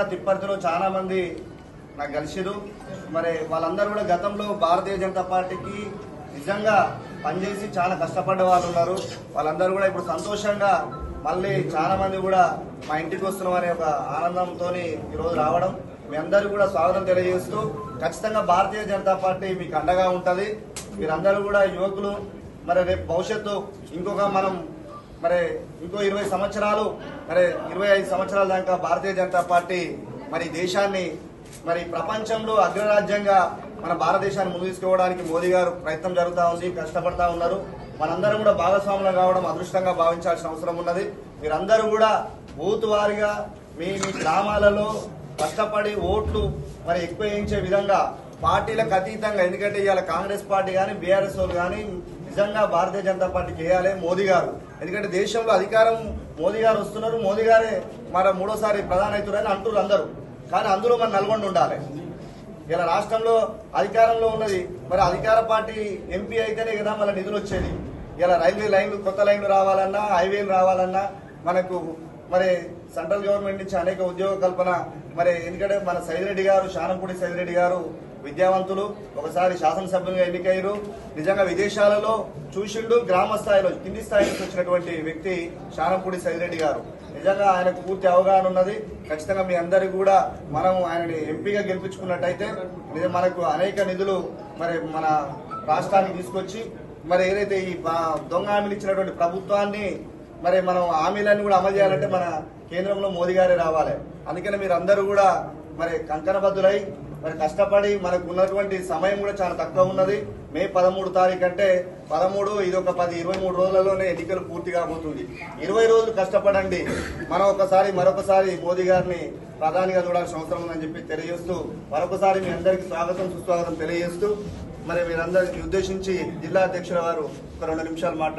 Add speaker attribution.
Speaker 1: వట్టిపర్తిలో చాలా మంది నాకు కలిసిరు మరి వాళ్ళందరూ కూడా గతంలో భారతీయ జనతా పార్టీకి నిజంగా పనిచేసి చాలా కష్టపడ్డ వాళ్ళు ఉన్నారు. వాళ్ళందరూ కూడా ఇప్పుడు సంతోషంగా మళ్ళీ చాలా మంది కూడా మా ఇంటికి వస్తున్నాం అనే ఒక ఆనందంతో ఈరోజు రావడం. మీ అందరూ కూడా స్వాగతం తెలియజేస్తూ ఖచ్చితంగా భారతీయ జనతా పార్టీ మీకు అండగా ఉంటుంది. మీరందరూ కూడా యువకులు మరి రేపు భవిష్యత్తు ఇంకొక మనం మరి ఇంకో ఇరవై సంవత్సరాలు మరి ఇరవై ఐదు సంవత్సరాల దాకా భారతీయ జనతా పార్టీ మరి దేశాన్ని మరి ప్రపంచంలో అగ్రరాజ్యంగా మన భారతదేశాన్ని ముందు తీసుకోవడానికి మోదీ గారు ప్రయత్నం జరుగుతూ ఉంది కష్టపడతా ఉన్నారు. మనందరం కూడా భాగస్వాములు కావడం అదృష్టంగా భావించాల్సిన అవసరం ఉన్నది. మీరందరూ కూడా బూత్ వారిగా మీ మీ గ్రామాలలో కష్టపడి ఓట్లు మరి ఎక్కువ వేయించే విధంగా పార్టీలకు అతీతంగా ఎందుకంటే ఇవాళ కాంగ్రెస్ పార్టీ కానీ బీఆర్ఎస్ వాళ్ళు కానీ నిజంగా భారతీయ జనతా పార్టీకి వేయాలి మోదీ గారు. ఎందుకంటే దేశంలో అధికారం మోదీ గారు వస్తున్నారు మోదీ గారే మన మూడోసారి ప్రధాని అవుతున్నారని అంటున్నారు అందరూ. కానీ అందులో మన నల్గొండ ఉండాలి. ఇలా రాష్ట్రంలో అధికారంలో ఉన్నది మరి అధికార పార్టీ ఎంపీ అయితేనే కదా మన నిధులు వచ్చేది. ఇలా రైల్వే లైన్లు కొత్త లైన్లు రావాలన్నా హైవేలు రావాలన్నా మనకు మరి సెంట్రల్ గవర్నమెంట్ నుంచి అనేక ఉద్యోగ కల్పన మరి ఎందుకంటే మన సైదిరెడ్డి గారు శానంపూడి సైదిరెడ్డి గారు విద్యావంతులు ఒకసారి శాసనసభ్యులుగా ఎన్నికయ్యారు. నిజంగా విదేశాలలో చూసిండు గ్రామ స్థాయిలో కింది స్థాయి నుంచి వచ్చినటువంటి వ్యక్తి శానంపూడి సైదిరెడ్డి గారు. నిజంగా ఆయనకు పూర్తి అవగాహన ఉన్నది. ఖచ్చితంగా మీ అందరికీ కూడా మనం ఆయనని ఎంపీగా గెలిపించుకున్నట్టయితే మనకు అనేక నిధులు మరి మన రాష్ట్రానికి తీసుకొచ్చి మరి ఏదైతే ఈ దొంగ హామీలు ఇచ్చినటువంటి ప్రభుత్వాన్ని మరి మనం హామీలన్నీ కూడా అమలు చేయాలంటే మన కేంద్రంలో మోదీ గారే రావాలి. అందుకని మీరు అందరూ కూడా మరి కంకణబద్ధులై మరి కష్టపడి మనకు ఉన్నటువంటి సమయం కూడా చాలా తక్కువ ఉన్నది. మే పదమూడు తారీఖు అంటే పదమూడు ఇది ఒక పది ఇరవై మూడు రోజులలోనే ఎన్నికలు పూర్తి కాబోతుంది. ఇరవై రోజులు కష్టపడండి. మనం ఒకసారి మరొకసారి మోదీ గారిని ప్రధానిగా చూడాల్సిన అవసరం ఉందని చెప్పి తెలియజేస్తూ మరొకసారి మీ అందరికీ స్వాగతం సుస్వాగతం తెలియజేస్తూ మరి మీరందరికీ ఉద్దేశించి జిల్లా అధ్యక్షుల వారు ఒక రెండు నిమిషాలు మాట్లాడారు